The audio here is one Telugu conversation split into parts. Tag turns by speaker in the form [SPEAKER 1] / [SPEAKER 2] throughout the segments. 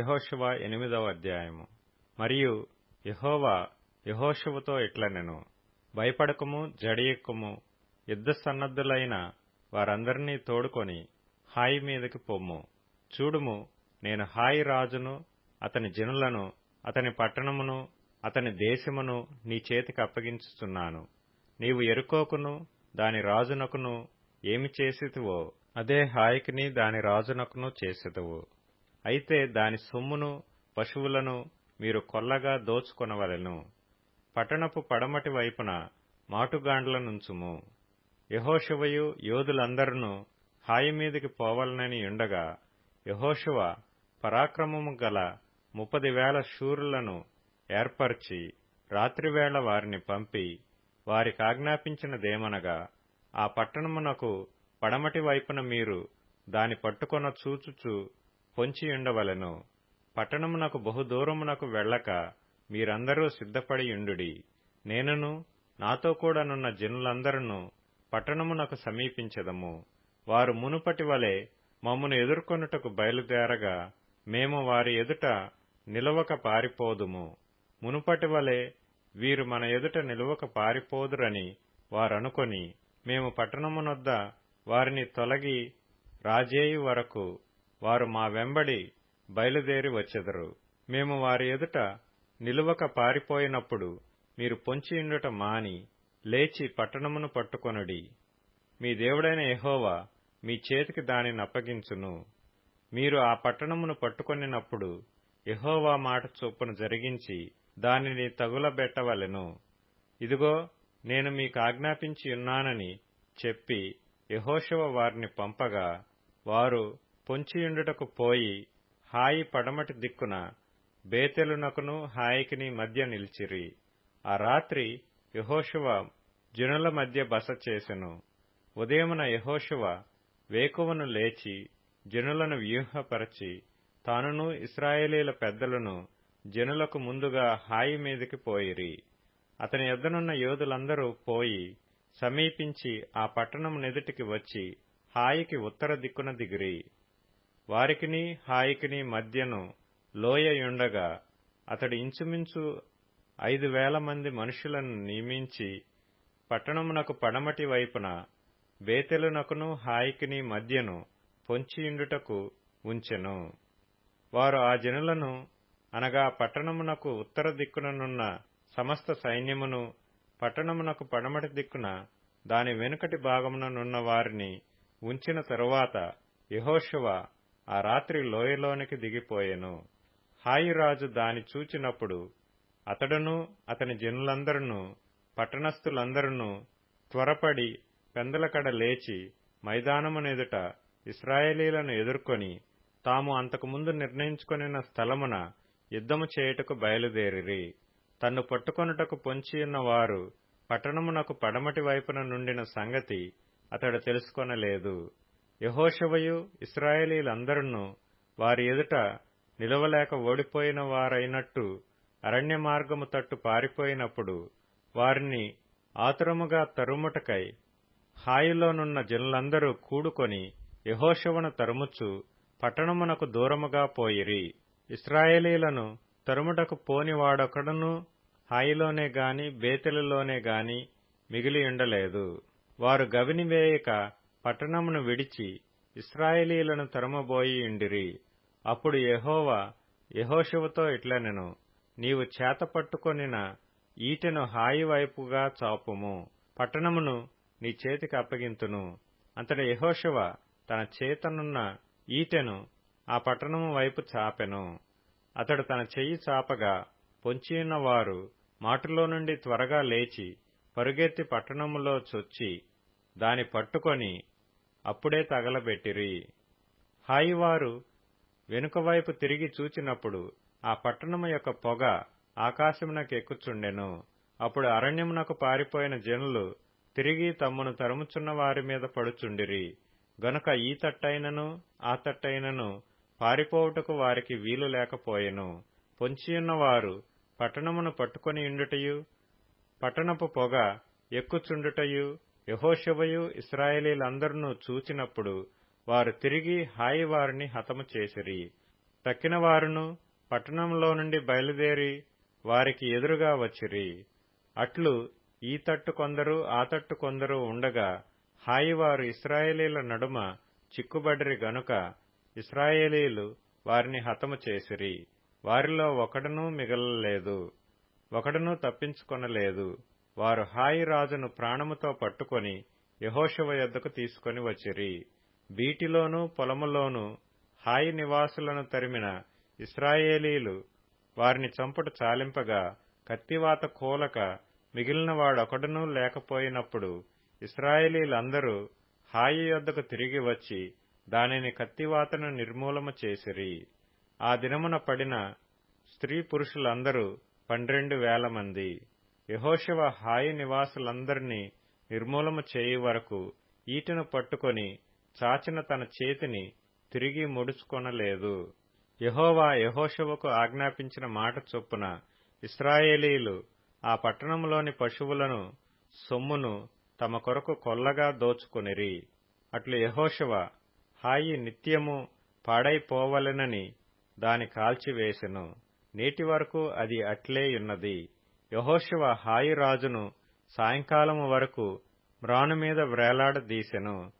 [SPEAKER 1] యహోశివ ఎనిమిదవ అధ్యాయము. మరియు యెహోవా యెహోషువతో ఇట్లనెను భయపడకము జడియెక్కుము యుద్ధ సన్నద్ధులైన వారందరినీ తోడుకొని హాయి మీదకి పొమ్ము చూడుము నేను హాయి రాజును అతని జనులను అతని పట్టణమును అతని దేశమును నీ చేతికి అప్పగించుచున్నాను. నీవు ఎరుకోకును దాని రాజునకును ఏమి చేసితివో అదే హాయికిని దాని రాజునకును చేసేదువు అయితే దాని సొమ్మును పశువులను మీరు కొల్లగా దోచుకొనవలెను. పట్టణపు పడమటి వైపున మాటుగాండ్లనుంచుము. యహోశివయు యోధులందరూ హాయి మీదికి పోవలనని ఉండగా యహోశివ పరాక్రమము గల ముప్పది వేల శూరులను ఏర్పరచి రాత్రివేళ వారిని పంపి వారికి ఆజ్ఞాపించినదేమనగా ఆ పట్టణమునకు పడమటి వైపున మీరు దాని పట్టుకొన చూచుచు పొంచియుండవలను పట్టణమునకు బహుదూరమునకు వెళ్ళక మీరందరూ సిద్ధపడియుండుడి నేనును నాతో కూడానున్న జనులందరూ పట్టణమునకు సమీపించదము. వారు మునుపటి వలె మమ్మను ఎదుర్కొనుటకు బయలుదేరగా మేము వారి ఎదుట నిలవక పారిపోదుము. మునుపటి వలె వీరు మన ఎదుట నిలవక పారిపోదురని వారనుకొని మేము పట్టణమునొద్ద వారిని తొలగి రాజేయు వరకు వారు మా వెంబడి బయలుదేరి వచ్చెదరు. మేము వారి ఎదుట నిలువక పారిపోయినప్పుడు మీరు పొంచియుండుట మాని లేచి పట్టణమును పట్టుకొనుడి. మీ దేవుడైన ఎహోవా మీ చేతికి దానిని అప్పగించును. మీరు ఆ పట్టణమును పట్టుకొనినప్పుడు ఎహోవా మాట చొప్పున జరిగించి దానిని తగులబెట్టవలెను. ఇదిగో నేను మీకు ఆజ్ఞాపించి ఉన్నానని చెప్పి యహోశవ వారిని పంపగా వారు పొంచియుండుటకు పోయి హాయి పడమటి దిక్కున బేతెలునకును హాయికిని మధ్య నిలిచిరి. ఆ రాత్రి యహోశువ జనుల మధ్య బస చేసెను. ఉదయమున యహోశువ వేకువను లేచి జనులను వ్యూహపరచి తానును ఇస్రాయేలీల పెద్దలను జనులకు ముందుగా హాయి మీదికి పోయిరి. అతని ఎద్దనున్న యోధులందరూ పోయి సమీపించి ఆ పట్టణం నెదుటికి వచ్చి హాయికి ఉత్తర దిక్కున దిగిరి. వారికిని హాయికిని మధ్యను లోయయుండగా అతడు ఇంచుమించు ఐదు వేల మంది మనుషులను నియమించి పట్టణమునకు పడమటి వైపున బేతెలునకును హాయికిని మధ్యను పొంచియుండుటకు ఉంచెను. వారు ఆ జనులను అనగా పట్టణమునకు ఉత్తర దిక్కుననున్న సమస్త సైన్యమును పట్టణమునకు పడమటి దిక్కున దాని వెనుకటి భాగముననున్న వారిని ఉంచిన తరువాత యహోశువ ఆ రాత్రి లోయలోనికి దిగిపోయెను. హాయిరాజు దాని చూచినప్పుడు అతడును అతని జనులందరూ పట్టణస్థులందరూ త్వరపడి పెందలకడ లేచి మైదానమునెదుట ఇస్రాయేలీలను ఎదుర్కొని తాము అంతకుముందు నిర్ణయించుకొనిన స్థలమున యుద్ధము చేయుటకు బయలుదేరిరి. తన్ను పట్టుకొనుటకు పొంచియున్న వారు పట్టణమునకు పడమటి వైపున నుండిన సంగతి అతడు తెలుసుకొనలేదు. యహోశవయు ఇస్రాయేలీలందరూ వారి ఎదుట నిలవలేక ఓడిపోయిన వారైనట్టు అరణ్య మార్గము తట్టు పారిపోయినప్పుడు వారిని ఆతురముగా తరుముటకై హాయిలోనున్న జనులందరూ కూడుకొని యహోశవను తరుముచు పట్టణమునకు దూరముగా పోయిరి. ఇస్రాయేలీలను తరుముటకు పోనివాడొకడును హాయిలోనే గాని బేతెలలోనే గాని మిగిలి ఉండలేదు. వారు గవినివేయక పట్టణమును విడిచి ఇస్రాయేలీలను తరమబోయి ఉండిరి. అప్పుడు యెహోవా యహోశివతో ఇట్లనెను నీవు చేతపట్టుకొనిన ఈటెను హాయి వైపుగా చాపుము. పట్టణమును నీ చేతికి అప్పగింతును. అంతట యహోశివ తన చేతనున్న ఈటెను ఆ పట్టణము వైపు చాపెను. అతడు తన చెయ్యి చాపగా పొంచియున్న వారు మాటులో నుండి త్వరగా లేచి పరుగెత్తి పట్టణములో చొచ్చి దాని పట్టుకొని అప్పుడే తగలబెట్టిరి. హాయివారు వెనుకవైపు తిరిగి చూచినప్పుడు ఆ పట్టణము యొక్క పొగ ఆకాశమునకు ఎక్కుచుండెను. అప్పుడు అరణ్యమునకు పారిపోయిన జనులు తిరిగి తమ్మును తరుముచున్న వారి మీద పడుచుండిరి. గనుక ఈ తట్టైనను ఆ తట్టైనను పారిపోవుటకు వారికి వీలు లేకపోయెను. పొంచియున్నవారు పట్టణమును పట్టుకొని ఉండుటయు పట్టణపు పొగ ఎక్కుచుండుటయు యహోశవయు ఇస్రాయేలీలందరినూ చూచినప్పుడు వారు తిరిగి హాయి వారిని హతము చేసిరి. తక్కిన వారును పట్టణంలో నుండి బయలుదేరి వారికి ఎదురుగా వచ్చిరి. అట్లు ఈ తట్టు కొందరు ఆ తట్టు కొందరు ఉండగా హాయివారు ఇస్రాయేలీల నడుమ చిక్కుబడిరి గనుక ఇస్రాయేలీలు వారిని హతము చేసిరి. వారిలో ఒకడునూ మిగలలేదు ఒకడునూ తప్పించుకొనలేదు. వారు హాయి రాజును ప్రాణముతో పట్టుకొని యహోశవ యొద్దకు తీసుకొని వచ్చిరి. బీటిలోనూ పొలములోనూ హాయి నివాసులను తరిమిన ఇస్రాయేలీలు వారిని చంపుట చాలింపగా కత్తివాత కూలక మిగిలిన వాడొకడునూ లేకపోయినప్పుడు ఇస్రాయేలీలందరూ హాయి యొద్దకు తిరిగి వచ్చి దానిని కత్తివాతను నిర్మూలము చేసిరి. ఆ దినమున పడిన స్త్రీ పురుషులందరూ పన్నెండు వేల మంది యహోశవ హాయి నివాసులందరినీ నిర్మూలము చేయు వరకు ఈటను పట్టుకొని చాచిన తన చేతిని తిరిగి ముడుచుకొనలేదు. యహోవా యహోశవకు ఆజ్ఞాపించిన మాట చొప్పున ఇస్రాయేలీలు ఆ పట్టణంలోని పశువులను సొమ్మును తమ కొరకు కొల్లగా దోచుకొనిరి. అట్లు యహోశవ హాయి నిత్యము పాడైపోవలెనని దాని కాల్చివేసెను. నేటి వరకు అది అట్లేయున్నది యహోశివ హాయి రాజును సాయంకాలము వరకు మ్రాను మీద వ్రేలాడదీసెను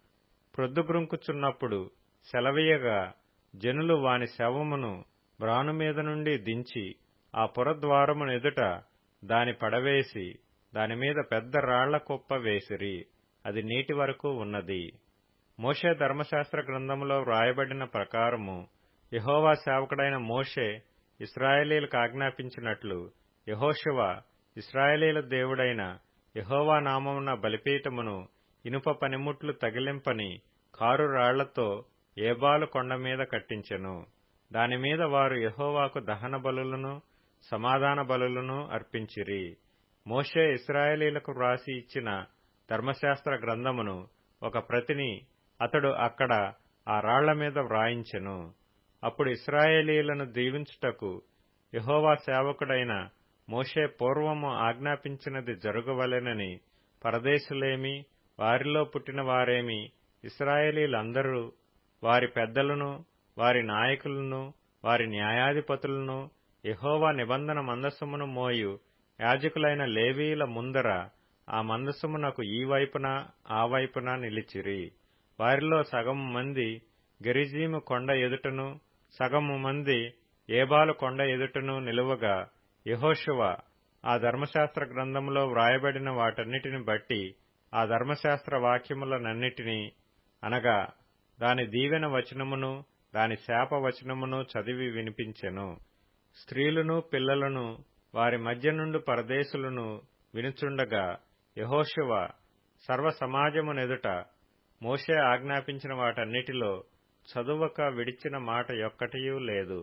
[SPEAKER 1] ప్రొద్దుగ్రుంకుచున్నప్పుడు సెలవీయగా జనులు వాని శవమును మ్రాను మీద నుండి దించి ఆ పురద్వారమును ఎదుట దాని పడవేసి దానిమీద పెద్ద రాళ్ళ కుప్ప వేసిరి. అది నీటి వరకు ఉన్నది. మోషే ధర్మశాస్త్ర గ్రంథములో వ్రాయబడిన ప్రకారము యహోవా సేవకుడైన మోషే ఇస్రాయేలీలకు ఆజ్ఞాపించినట్లు యహోశివ ఇస్రాయేలీల దేవుడైన యహోవా నామమున బలిపీఠమును ఇనుప పనిముట్లు తగిలింపని కారు రాళ్ళతో ఏబాలు కొండ మీద కట్టించెను. దానిమీద వారు యహోవాకు దహన బలులను సమాధాన బలులను అర్పించిరి. మోషే ఇస్రాయేలీలకు వ్రాసి ఇచ్చిన ధర్మశాస్త్ర గ్రంథమును ఒక ప్రతిని అతడు అక్కడ ఆ రాళ్ళ మీద వ్రాయించెను. అప్పుడు ఇస్రాయేలీలను దీవించుటకు యహోవా సేవకుడైన మోషే పూర్వము ఆజ్ఞాపించినది జరగవలెనని పరదేశులేమి వారిలో పుట్టిన వారేమి ఇస్రాయేలీలందరూ వారి పెద్దలను వారి నాయకులను వారి న్యాయాధిపతులను యహోవా నిబంధన మందసమును మోయు యాజకులైన లేవీల ముందర ఆ మందసమునకు ఈ వైపున ఆ వైపున నిలిచిరి. వారిలో సగము మంది గెరిజీము కొండ ఎదుటను సగము మంది ఏబాలు కొండ ఎదుటను నిలువగా యహోశువ ఆ ధర్మశాస్త్ర గ్రంథంలో వ్రాయబడిన వాటన్నిటిని బట్టి ఆ ధర్మశాస్త్ర వాక్యములనన్నిటినీ అనగా దాని దీవెన వచనమును దాని శాప వచనమును చదివి వినిపించెను. స్త్రీలను పిల్లలను వారి మధ్య నుండి పరదేశులను వినుచుండగా యహోశివ సర్వ సమాజమునెదుట మోషే ఆజ్ఞాపించిన వాటన్నిటిలో చదువక విడిచిన మాట యొక్కటియూ లేదు.